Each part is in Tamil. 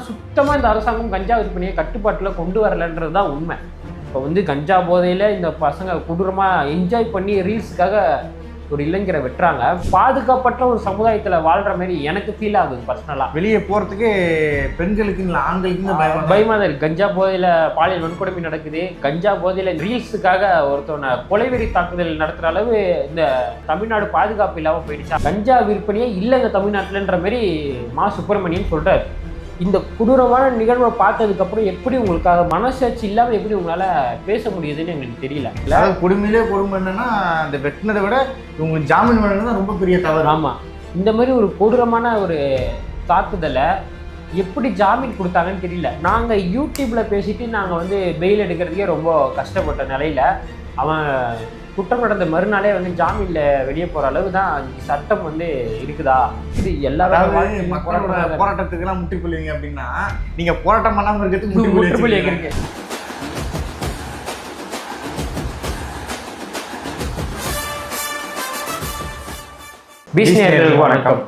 சுத்தமாக இந்த அரசாங்கம் கஞ்சா விற்பனையை கட்டுப்பாட்டில் கொண்டு வரலன்றது தான் உண்மை. இப்போ வந்து கஞ்சா போதையில் இந்த பசங்க கொடூரமாக என்ஜாய் பண்ணி ரீல்ஸுக்காக ஒரு இளைஞரை வெட்டுறாங்க. பாதுகாப்பற்ற ஒரு சமுதாயத்தில் வாழ்கிற மாதிரி எனக்கு ஃபீல் ஆகுது பர்சனலாக வெளியே போறதுக்கு பெண்களுக்கு இல்லை ஆண்களுக்கு பயமா? பயமாக தான் இருக்கு. கஞ்சா போதையில் பாலியல் வன்கொடுமை நடக்குது. கஞ்சா போதையில் ரீல்ஸுக்காக ஒருத்தவனை கொலைவெறி தாக்குதல் நடத்துகிற அளவு இந்த தமிழ்நாடு பாதுகாப்பு இல்லாமல் போயிடுச்சா? கஞ்சா விற்பனையே இல்லைங்க தமிழ்நாட்டிலன்ற மாதிரி மா சுப்பிரமணியன் சொல்கிறார் இந்த கொடூரமான நிகழ்வை பார்த்ததுக்கப்புறம் எப்படி உங்களுக்காக மனசாட்சி இல்லாமல் எப்படி உங்களால் பேச முடியுதுன்னு எங்களுக்கு தெரியல. அதாவது கொடுமையிலே கொடுமை என்னன்னா அந்த வெட்டினதை விட இவங்களுக்கு ஜாமீன் வழங்குறது தான் ரொம்ப பெரிய தவறு. ஆமாம் இந்த மாதிரி ஒரு கொடூரமான ஒரு தாக்குதலை எப்படி ஜாமீன் கொடுத்தாங்கன்னு தெரியல. நாங்கள் யூடியூப்பில் பேசிட்டு நாங்கள் வந்து பெயில் எடுக்கிறதுக்கே ரொம்ப கஷ்டப்பட்ட நிலையில் அவன் குற்றம் நடந்த மறுநாளே வந்து ஜாமீனில் வெளியே போகிற அளவு தான் சட்டம் வந்து இருக்குதா? இது வாழ்க்கையிலும் மக்களோட போராட்டத்துக்கு எல்லாம் முற்றுப்புள்ளிங்க அப்படின்னா நீங்க போராட்டம் பண்ணாம இருக்கிறதுக்கு முற்றுப்புள்ளி. இருக்கு பீஷ்ணர்களுக்கு வணக்கம்.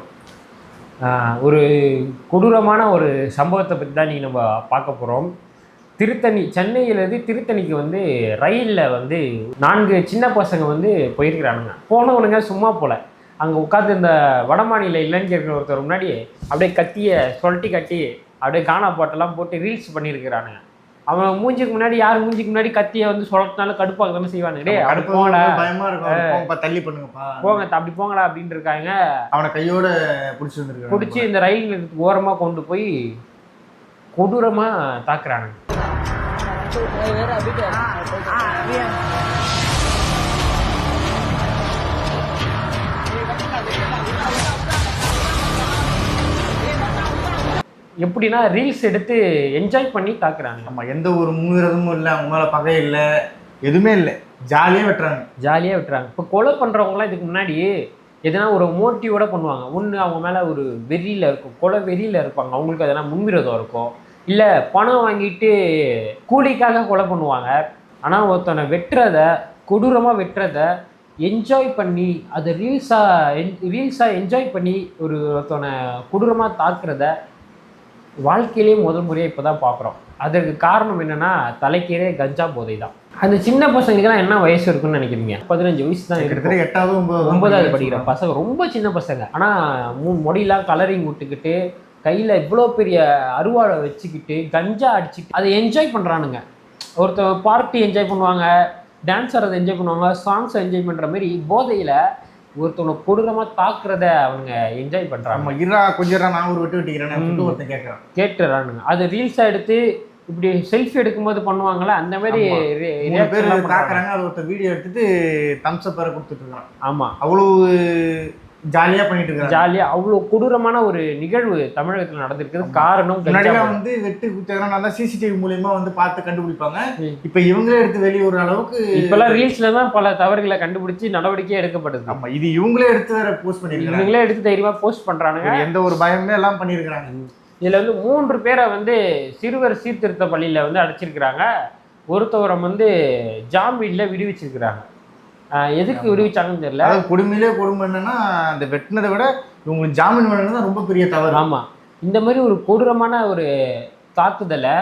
ஆஹ் ஒரு கொடூரமான ஒரு சம்பவத்தை பற்றி தான் நீங்கள் நம்ம பார்க்க போகிறோம் திருத்தணி சென்னையிலேருந்து திருத்தணிக்கு வந்து ரயிலில் வந்து நான்கு சின்ன பசங்க வந்து போயிருக்கிறானுங்க. போனவனுங்க சும்மா போல. அங்கே உட்காந்து இந்த வடமாநில இளைஞர்கள் ஒருத்தர் முன்னாடி அப்படியே கத்தியை சொல்லிட்டி கட்டி அப்படியே கானா பாட்டெல்லாம் போட்டு ரீல்ஸ் பண்ணியிருக்கிறானுங்க. அவன் மூஞ்சிக்கு முன்னாடி யார் மூஞ்சிக்கு முன்னாடி கத்தியை வந்து சொல்லத்தினால கடுப்பாக தானே செய்வானுங்க. டேய் அப்படி போங்கடா. பயமா இருக்கும். தள்ளி பண்ணுங்கப்பா. போங்க அப்படி போங்கடா அப்படின்னு இருக்காங்க. அவனை கையோட புடிச்சு பிடிச்சி இந்த ரயில் ஓரமாக கொண்டு போய் கொடூரமாக தாக்குறானுங்க. எப்படின்னா ரீல்ஸ் எடுத்து என்ஜாய் பண்ணி தாக்குறானுங்க. நம்ம எந்த ஒரு முன்விரதமும் இல்லை அவங்க மேல பகை இல்லை எதுவுமே இல்லை. ஜாலியா வெட்டுறாங்க. ஜாலியாக விட்டுறாங்க. இப்போ கொலை பண்ணுறவங்களாம் இதுக்கு முன்னாடி எதனா ஒரு மோட்டிவோட பண்ணுவாங்க. ஒன்று அவங்க மேலே ஒரு வெறியில் இருக்கும் கொலை வெறியில் இருப்பாங்க. அவங்களுக்கு எதனா முன்விரோதம் இருக்கும். இல்லை பணம் வாங்கிட்டு கூலிக்காக கொலை பண்ணுவாங்க. ஆனால் ஒருத்தனை வெட்டுறத கொடூரமாக வெட்டுறத என்ஜாய் பண்ணி அதை ரீல்ஸாக என் ரீல்ஸாக என்ஜாய் பண்ணி ஒரு ஒருத்தனை கொடூரமாக தாக்குறத வாழ்க்கையிலேயே முதல் முறையாக இப்போ தான் பார்க்குறோம் அதற்கு காரணம் என்னன்னா தலைக்கீரே கஞ்சா போதை தான் அந்த சின்ன பசங்களுக்குலாம் என்ன வயசு இருக்குன்னு நினைக்கிறீங்க? பதினஞ்சு வயசு தான் கிட்டத்தட்ட எட்டாவது ஒன்பதாவது ஒன்பதாவது படிக்கிற பசங்க ரொம்ப சின்ன பசங்க. ஆனால் மூ முடியெல்லாம் கலரிங் விட்டுக்கிட்டு கையில் இவ்வளோ பெரிய அருவாளை வச்சுக்கிட்டு கஞ்சா அடிச்சுட்டு அதை என்ஜாய் பண்ணுறானுங்க ஒருத்தர் பார்ட்டி என்ஜாய் பண்ணுவாங்க டான்ஸ் ஆடுறதை என்ஜாய் பண்ணுவாங்க சாங்ஸ் என்ஜாய் பண்ணுற மாதிரி போதையில் ஒருத்தவனை கொடூரமாக தாக்குறத அவனுங்க என்ஜாய் பண்ணுறாங்க நம்ம இரா கொஞ்சம் நான் ஒரு வெட்டு வெட்டிக்கிறேன் ஒருத்தன் கேட்கறான் கேட்டுறானுங்க. அது ரீல்ஸாக எடுத்து இப்படி செல்ஃபி எடுக்கும்போது பண்ணுவாங்கல்ல அந்த மாதிரி பேர். தாக்குறாங்க அது ஒருத்தர் வீடியோ எடுத்துட்டு தம்ஸ் அப் வேற கொடுத்துட்டு இருக்கான் ஆமா. அவ்வளவு ஜாலியா பண்ணிட்டு இருக்காங்க. ஜாலியா அவ்வளோ கொடூரமான ஒரு நிகழ்வு தமிழகத்தில் நடந்திருக்குது காரணம் முன்னாடிலாம். வந்து வெட்டு குத்ததெல்லாம் நல்லா சிசிடிவி மூலியமா வந்து பார்த்து கண்டுபிடிப்பாங்க. இப்ப இவங்களே எடுத்து வெளிய ஒரு அளவுக்கு இப்பெல்லாம் ரீல்ஸ்ல தான் பல தவறுகளை கண்டுபிடிச்சு நடவடிக்கை எடுக்கப்படுது. ஆமா இது இவங்களே எடுத்து வேற போஸ்ட் பண்ணிருக்காங்க இவங்களே எடுத்து தைரியமா போஸ்ட் பண்றானுங்க. எந்த ஒரு பயமே எல்லாம் பண்ணிருக்காங்க இதுல வந்து மூன்று பேரை வந்து சிறுவர் சீர்திருத்த பள்ளியில வந்து அடைச்சிருக்கிறாங்க. ஒருத்தவரை வந்து ஜாமீன்ல விடுவிச்சிருக்கிறாங்க. எதுக்கு விடுவிச்சாங்கன்னு தெரியல. அதாவது கொடுமையிலே கொடுமை என்னன்னா அந்த வெட்டினதை விட இவங்களுக்கு ஜாமீன் வழங்குறது தான் ரொம்ப பெரிய தவறு. ஆமா. இந்த மாதிரி ஒரு கொடூரமான ஒரு தாக்குதலை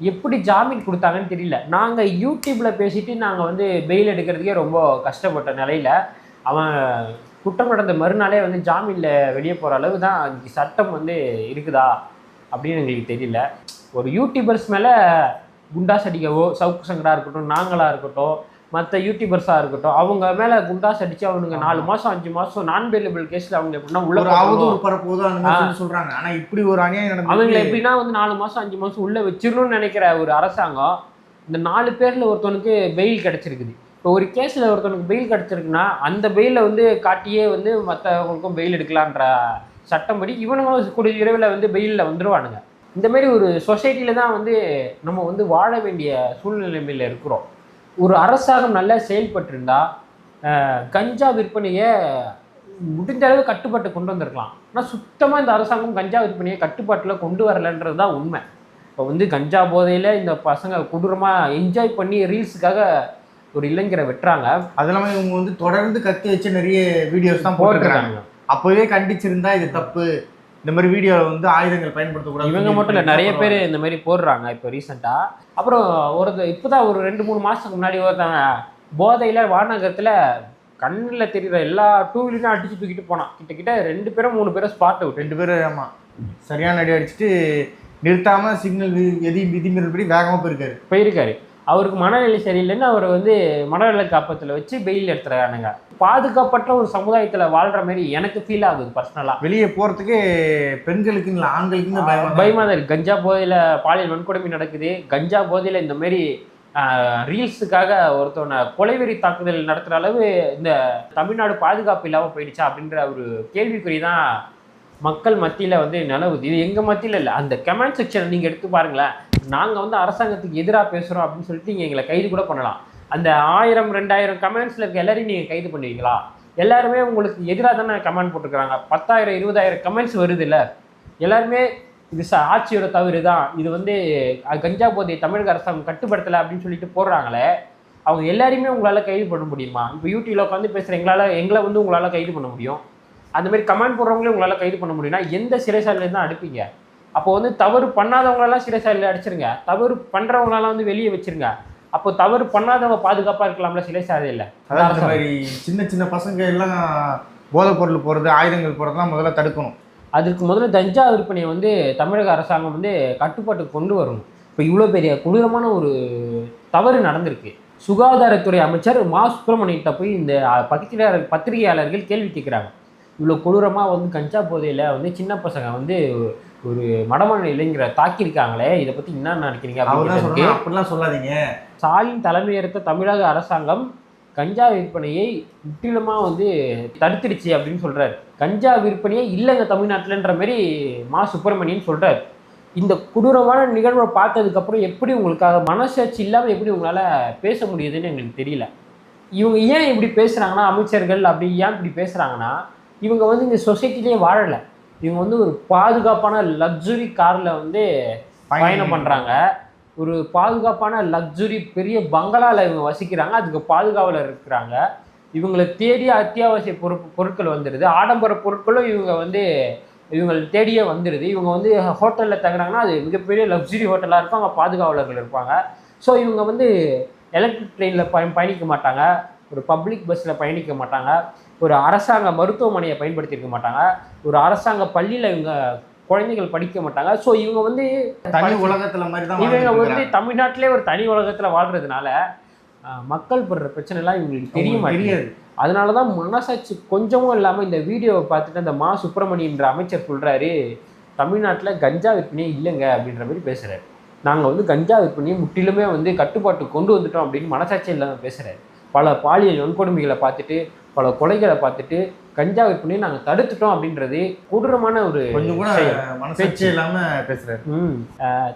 எப்படி ஜாமீன் கொடுத்தாங்கன்னு தெரியல. நாங்க யூடியூப்ல பேசிட்டு நாங்க வந்து பெயில் எடுக்கிறதுக்கே ரொம்ப கஷ்டப்பட்ட நிலையில அவன் குற்றம் நடந்த மறுநாளே வந்து ஜாமீன்ல வெளியே போற அளவு தான் சட்டம் வந்து இருக்குதா அப்படின்னு எங்களுக்கு தெரியல. ஒரு யூடியூபர்ஸ் மேல குண்டாஸ் அடிக்கவோ சவுக்கு சங்கரா இருக்கட்டும் நாங்களா இருக்கட்டும் மற்ற யூடியூபர்ஸாக இருக்கட்டும் அவங்க மேலே குண்டாஸ் அடிச்சு அவனுங்க நாலு மாதம் அஞ்சு மாதம் நான் பெயிலபிள் கேஸில் அவங்க எப்படின்னா உள்ள. அவதூறு பரப்புவதோ அந்த மாதிரி சொல்லி சொல்றாங்க. ஆனா இப்படி ஒரு அநியாயம் அவங்களை எப்படின்னா வந்து நாலு மாசம் அஞ்சு மாசம் உள்ள வச்சிடணும்னு நினைக்கிற ஒரு அரசாங்கம் இந்த நாலு பேர்ல ஒருத்தவனுக்கு பெயில் கிடைச்சிருக்குது. இப்போ ஒரு கேஸ்ல ஒருத்தவனுக்கு பெயில் கிடைச்சிருக்குன்னா அந்த பெயில வந்து காட்டியே வந்து மற்றவங்களுக்கும் பெயில் எடுக்கலான்ற சட்டம்படி இவனுங்களும் கூடிய விரைவில் வந்து பெயிலில் வந்துருவானுங்க. இந்த மாதிரி ஒரு சொசைட்டில தான் வந்து நம்ம வந்து வாழ வேண்டிய சூழ்நிலைமையில் இருக்கிறோம். ஒரு அரசாங்கம் நல்லா செயல்பட்டிருந்தா அஹ், கஞ்சா விற்பனையை முடிஞ்ச அளவு கட்டுப்பாட்டு கொண்டு வந்திருக்கலாம். ஆனால் சுத்தமாக இந்த அரசாங்கம் கஞ்சா விற்பனையை கட்டுப்பாட்டில் கொண்டு வரலன்றது தான் உண்மை. இப்போ வந்து கஞ்சா போதையில் இந்த பசங்க கொடூரமாக என்ஜாய் பண்ணி ரீல்ஸுக்காக ஒரு இளைஞரை வெட்டுறாங்க. அது இல்லாம இவங்க வந்து தொடர்ந்து கத்தி வச்சு நிறைய வீடியோஸ் தான் போட்டுருக்காங்க. அப்பவே கண்டிச்சிருந்தா இது தப்பு. இந்த மாதிரி வீடியோவில் வந்து ஆயுதங்கள் பயன்படுத்தக்கூடாது இவங்க மட்டும் இல்லை நிறைய பேர் இந்த மாதிரி போடுறாங்க இப்போ ரீசெண்டாக அப்புறம் ஒரு இப்போதான் ஒரு ரெண்டு மூணு மாதத்துக்கு முன்னாடி ஒருத்தவங்க போதையில் வானகரத்தில் கண்ணில் தெரியுற எல்லா டூ வீலரும் அடிச்சு தூக்கிட்டு போனான். கிட்டத்தட்ட ரெண்டு பேரும் மூணு பேரும் ஸ்பாட் அவுட் ரெண்டு பேரும் ஆமா. சரியான அடி அடிச்சுட்டு நிறுத்தாம சிக்னல் எதையும் விதிமீறல்படி வேகமா போயிருக்காரு. போயிருக்காரு. அவருக்கு மனநிலை சரியில்லைன்னு அவர் வந்து மனநல காப்பத்தில் வச்சு பெயில் எடுத்துறானுங்க. பாதுகாப்பற்ற ஒரு சமுதாயத்தில் வாழ்கிற மாதிரி எனக்கு ஃபீல் ஆகுது பர்சனலாக வெளியே போறதுக்கே பெண்களுக்கு இல்லை தான் பயமாக தான் இருக்கு. கஞ்சா போதையில் பாலியல் வன்கொடுமை நடக்குது. கஞ்சா போதையில் இந்த மாதிரி ரீல்ஸுக்காக ஒருத்தவனை கொலைவெறி தாக்குதல் நடத்துகிற அளவு இந்த தமிழ்நாடு பாதுகாப்பு இல்லாமல் போயிடுச்சா அப்படின்ற ஒரு கேள்விக்குறி தான் மக்கள் மத்தியில் வந்து நிலவுது. இது எங்கள் மத்தியில் இல்லை அந்த கமெண்ட் செக்ஷனை நீங்கள் எடுத்து பாருங்களேன். நாங்கள் வந்து அரசாங்கத்துக்கு எதிராக பேசுகிறோம் அப்படின்னு சொல்லிட்டு நீங்கள் எங்களை கைது கூட பண்ணலாம். அந்த ஆயிரம் ரெண்டாயிரம் கமெண்ட்ஸில் இருக்க எல்லாரையும் நீங்கள் கைது பண்ணுவீங்களா? எல்லாருமே உங்களுக்கு எதிராக தானே கமெண்ட் போட்டிருக்கிறாங்க பத்தாயிரம் இருபதாயிரம் கமெண்ட்ஸ் வருது இல்லை? எல்லாருமே இது ச ஆட்சியோட தவறு தான் இது வந்து கஞ்சா போதை தமிழக அரசாங்கம் கட்டுப்படுத்தலை அப்படின்னு சொல்லிட்டு போடுறாங்களே அவங்க எல்லாரையுமே உங்களால் கைது பண்ண முடியுமா? இப்போ யூடியூப்ல உட்காந்து பேசுகிற எங்களால் எங்களை வந்து உங்களால் கைது பண்ண முடியும். அந்தமாரி கமெண்ட் போடுறவங்களே உங்களால் கைது பண்ண முடியும்னா எந்த சிறைசாலையில தான் அனுப்பிங்க அப்போ வந்து தவறு பண்ணாதவங்களெல்லாம் சிறைசாலையில் அடிச்சிருங்க. தவறு பண்ணுறவங்களெல்லாம் வந்து வெளியே வச்சிருங்க. அப்போ தவறு பண்ணாதவங்க பாதுகாப்பாக இருக்கலாம்ல சிறைசாலையில் அதாவது இந்த மாதிரி சின்ன சின்ன பசங்க எல்லாம் போதைப் பொருள் போறது ஆயுதங்கள் போறதெல்லாம் முதல்ல தடுக்கணும். அதுக்கு முதல்ல கஞ்சா விற்பனையை வந்து தமிழக அரசாங்கம் வந்து கட்டுப்பாட்டுக்கு கொண்டு வரணும். இப்போ இவ்வளோ பெரிய கொடூரமான ஒரு தவறு நடந்திருக்கு. சுகாதாரத்துறை அமைச்சர் மா. சுப்பிரமணியத்தை போய் இந்த பத்திரிகையாளர் பத்திரிகையாளர்கள் கேள்வி கேட்குறாங்க. இவ்வளோ கொடூரமாக வந்து கஞ்சா போதையில் வந்து சின்ன பசங்க வந்து ஒரு மடமான இளைஞரை தாக்கியிருக்காங்களே இதை பற்றி என்ன நினைக்கிறீங்க அப்படின்னு அப்படிலாம் சொல்லாதீங்க. ஸ்டாலின் தலைமையேற்ற தமிழக அரசாங்கம் கஞ்சா விற்பனையை முற்றிலுமா வந்து தடுத்துடுச்சு அப்படின்னு சொல்றாரு. கஞ்சா விற்பனையே இல்லைங்க தமிழ்நாட்டிலன்ற மாதிரி மா. சுப்பிரமணியன் சொல்றாரு. இந்த கொடூரமான நிகழ்வை பார்த்ததுக்கப்புறம் எப்படி உங்களுக்காக மனசாட்சி இல்லாமல் எப்படி உங்களால் பேச முடியுதுன்னு எங்களுக்கு தெரியல. இவங்க ஏன் இப்படி பேசுகிறாங்கன்னா அமைச்சர்கள் அப்படி ஏன் இப்படி பேசுகிறாங்கன்னா இவங்க வந்து இந்த சொசைட்டிலே வாழலை. இவங்க வந்து ஒரு பாதுகாப்பான லக்ஸுரி காரில் வந்து பயணம் பண்ணுறாங்க ஒரு பாதுகாப்பான லக்ஸுரி பெரிய பங்களாவில் இவங்க வசிக்கிறாங்க. அதுக்கு பாதுகாவலர் இருக்கிறாங்க. இவங்களை தேடிய அத்தியாவசிய பொரு பொருட்கள் வந்துடுது ஆடம்பர பொருட்களும் இவங்க வந்து இவங்களை தேடியே வந்துடுது இவங்க வந்து ஹோட்டலில் தங்குறாங்கன்னா அது மிகப்பெரிய லக்ஸுரி ஹோட்டலாக இருக்கும். அங்கே பாதுகாவலர்கள் இருப்பாங்க. ஸோ இவங்க வந்து எலக்ட்ரிக் ட்ரெயினில் பய பயணிக்க மாட்டாங்க. ஒரு பப்ளிக் பஸ்ஸில் பயணிக்க மாட்டாங்க. ஒரு அரசாங்க மருத்துவமனையை பயன்படுத்தியிருக்க மாட்டாங்க. ஒரு அரசாங்க பள்ளியில் இவங்க குழந்தைகள் படிக்க மாட்டாங்க. ஸோ இவங்க வந்து தனி உலகத்துல மாதிரி தான் இவங்க வந்து. தமிழ்நாட்டிலே ஒரு தனி உலகத்துல வாழ்றதுனால அஹ், மக்கள் படுற பிரச்சனை எல்லாம் இவங்களுக்கு தெரிய தெரியாது. அதனால தான் மனசாட்சி கொஞ்சமும் இல்லாம இந்த வீடியோவை பார்த்துட்டு அந்த மா சுப்பிரமணியன்ற அமைச்சர் சொல்றாரு தமிழ்நாட்டுல கஞ்சா விற்பனையே இல்லைங்க அப்படின்ற மாதிரி பேசுறாரு. நாங்க வந்து கஞ்சா விற்பனையை முற்றிலுமே வந்து கட்டுப்பாட்டுக்கு கொண்டு வந்துட்டோம் அப்படின்னு மனசாட்சி இல்லாம பேசுறாரு. பல பாலியல் வன்கொடுமைகளை பார்த்துட்டு பல கொலைகளை பார்த்துட்டு கஞ்சா விற்பனையை நாங்க தடுத்துட்டோம் அப்படின்றது கொடூரமான ஒரு கொஞ்சம் கூட செயல். மனசாட்சி இல்லாம பேசுறாரு. ம்.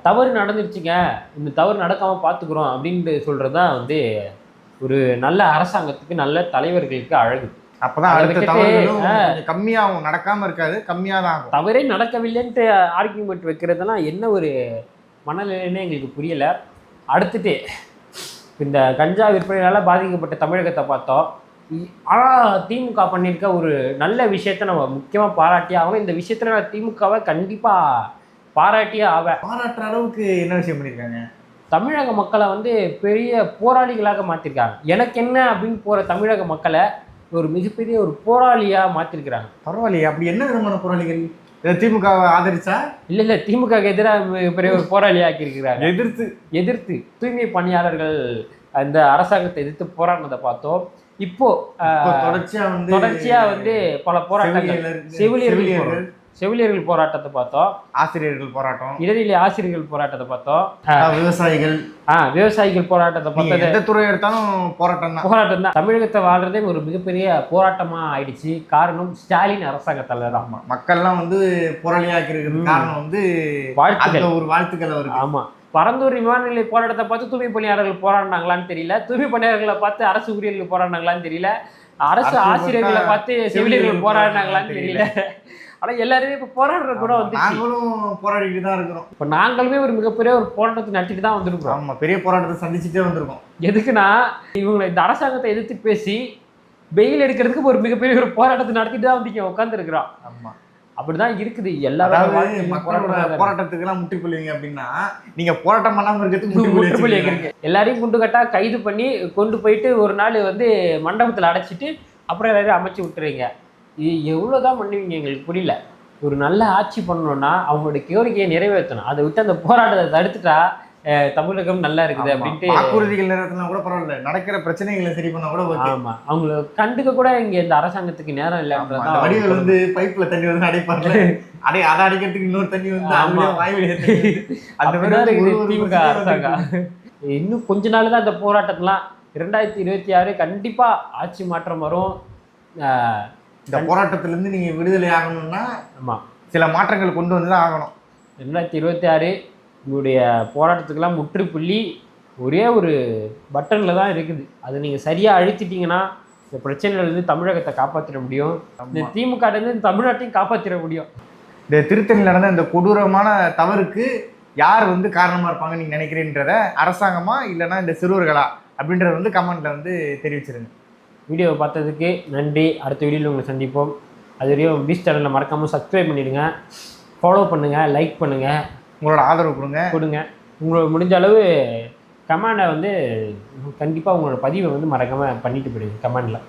தவறு நடந்துருச்சுங்க. இந்த தவறு நடக்காம பார்த்துக்குறோம் அப்படின்ட்டு சொல்றது தான் வந்து ஒரு நல்ல அரசாங்கத்துக்கு நல்ல தலைவர்களுக்கு அழகு. அப்பதான் அடுத்த தவறுகளும் கம்மியாகும் நடக்காம இருக்காது கம்மியா தான் ஆகும். தவறே நடக்கவில்லைன்ட்டு ஆர்கியூமெண்ட் வைக்கிறதெல்லாம் என்ன ஒரு மனநிலைன்னு எங்களுக்கு புரியல. அடுத்துட்டு இந்த கஞ்சா விற்பனையால பாதிக்கப்பட்ட தமிழகத்தை பார்த்தோம். இ- ஆனா திமுக பண்ணியிருக்க ஒரு நல்ல விஷயத்த நம்ம முக்கியமா பாராட்டியே ஆகணும். இந்த விஷயத்துல நான் திமுகவை கண்டிப்பா பாராட்டியே ஆவேன். பாராட்டுற அளவுக்கு என்ன விஷயம் பண்ணிருக்காங்க தமிழக மக்களை வந்து பெரிய போராளிகளாக மாற்றிருக்காங்க எனக்கு என்ன அப்படின்னு போகிற தமிழக மக்களை ஒரு மிகப்பெரிய ஒரு போராளியாக மாற்றிருக்கிறாங்க பரவாயில்லையே அப்படி என்ன விதமான போராளிகள்? திமுக ஆதரிச்சா? இல்லை இல்லை திமுக எதிராக மிகப்பெரிய ஒரு போராளி ஆக்கியிருக்கிறாங்க. எதிர்த்து. எதிர்த்து தூய்மை பணியாளர்கள் அந்த அரசாங்கத்தை எதிர்த்து போராடினதை பார்த்தோம். இப்போ தொடர்ச்சியா வந்து தொடர்ச்சியா வந்து பல போராட்டங்கள் செவிலியர்கள், செவிலியர்கள் போராட்டத்தை பார்த்தோம். ஆசிரியர்கள் போராட்டம். இடைநிலை ஆசிரியர்கள் போராட்டத்தை பார்த்தோம். விவசாயிகள். ஆ விவசாயிகள் போராட்டத்தை பார்த்தது எந்த துறை எடுத்தாலும் போராட்டம் தான். போராட்டம் தான். தமிழகத்தை வாழ்றதே ஒரு மிகப்பெரிய போராட்டமா ஆயிடுச்சு. காரணம் ஸ்டாலின் அரசாங்கத்தால தான். மக்கள்லாம் வந்து போராளியா இருக்கிறதுக்கு ம். காரணம் வந்து வாழ்த்துக்கள். ஒரு வாழ்த்துக்கள் அவருக்கு. ஆமா. பரந்தூர் விமான நிலைய போராட்டத்தை பார்த்து தூய்மை பணியாளர்கள் போராடினாங்களான்னு தெரியல. தூய்மை பணியாளர்களை பார்த்து அரசு ஊழியர்கள் போராடினாங்களான்னு தெரியல. அரசு ஆசிரியர்களை பார்த்தா செவிலியர்கள் போராடினாங்களான்னு தெரியல. ஆனா எல்லாருமே இப்ப போராடுற கூட வந்துச்சு. நாங்களும் போராடிட்டு தான் இருக்கிறோம். இப்ப நாங்களுமே ஒரு மிகப்பெரிய ஒரு போராட்டத்தை நடத்திட்டு தான் வந்திருக்கிறோம். ஆமா பெரிய போராட்டத்தை சந்திச்சுட்டே வந்திருக்கோம். எதுக்குன்னா இவங்களை இந்த அரசாங்கத்தை எதிர்த்து பேசி பெயில் எடுக்கிறதுக்கு ஒரு மிகப்பெரிய ஒரு போராட்டத்தை நடத்திட்டு தான் வந்து இங்க உட்காந்துருக்கிறோம் ஆமா. அப்படிதான் இருக்குது. எல்லாரும் போராட்டத்துக்கு எல்லாம் முற்றுப்புள்ளிங்க அப்படின்னா நீங்க போராட்டம் பண்ணாம இருக்கிறதுக்கு முற்றுப்புள்ளி வைக்கிறீங்க எல்லாரையும் குண்டு கட்டா கைது பண்ணி கொண்டு போயிட்டு ஒரு நாள் வந்து மண்டபத்தில் அடைச்சிட்டு அப்புறம் எல்லாரையும் அமைச்சு விட்டுறீங்க இது எவ்வளோதான் பண்ணுவீங்க எங்களுக்கு புரியல. ஒரு நல்ல ஆட்சி பண்ணணும்னா அவங்களுடைய கோரிக்கையை நிறைவேற்றணும். அதை விட்டு அந்த போராட்டத்தை தடுத்துட்டா தமிழகம் நல்லா இருக்குது அப்படின்ட்டு வாக்குறுதிகள் கூட பரவாயில்ல. நடக்கிற பிரச்சனைகளை சரி பண்ணா கூட ஆமா. அவங்கள கண்டுக்க கூட இங்க இந்த அரசாங்கத்துக்கு நேரம் இல்லைன்றதான் வடிவில் வந்து பைப்ல தண்ணி வந்து அடைப்பார்ல அடே அதை அடைக்கிறதுக்கு இன்னொரு தண்ணி வந்து ஆமா. அந்த மாதிரி திமுக அரசாங்கம். இன்னும் கொஞ்ச நாள் தான் இந்த போராட்டத்தெல்லாம் இரண்டாயிரத்தி இருபத்தி ஆறு கண்டிப்பா ஆட்சி மாற்றம் வரும். இந்த போராட்டத்துல இருந்து நீங்க விடுதலை ஆகணும்னா ஆமா. சில மாற்றங்கள் கொண்டு வந்து தான் ஆகணும். ரெண்டாயிரத்தி இருபத்தி ஆறு உங்களுடைய போராட்டத்துக்கெல்லாம் முற்றுப்புள்ளி ஒரே ஒரு பட்டனில் தான் இருக்குது. அதை நீங்கள் சரியாக அழுத்திட்டீங்கன்னா இந்த பிரச்சனையிலேருந்து தமிழகத்தை காப்பாற்றிட முடியும். இந்த திமுகலேருந்து தமிழ்நாட்டையும் காப்பாற்றிட முடியும். இந்த திருத்தணியில் நடந்த இந்த கொடூரமான தவறுக்கு யார் வந்து காரணமா இருப்பாங்க நீங்க நினைக்கிறீன்றத அரசாங்கமா இல்லைன்னா இந்த சிறுவர்களா அப்படின்றத வந்து கமெண்ட்ல வந்து தெரிவிச்சிருங்க. வீடியோவை பார்த்ததுக்கு நன்றி. அடுத்த வீடியோவில் உங்களை சந்திப்போம். அது வரையும் பீச் சேனலில் மறக்காமல் சப்ஸ்கிரைப் பண்ணிடுங்க. ஃபாலோ பண்ணுங்கள் லைக் பண்ணுங்கள் உங்களோட ஆதரவு கொடுங்க. கொடுங்க. உங்களுக்கு முடிஞ்ச அளவு கமெண்டை வந்து கண்டிப்பாக உங்களோட பதிவை வந்து மறக்காமல் பண்ணிட்டு போயிடுங்க கமெண்டில்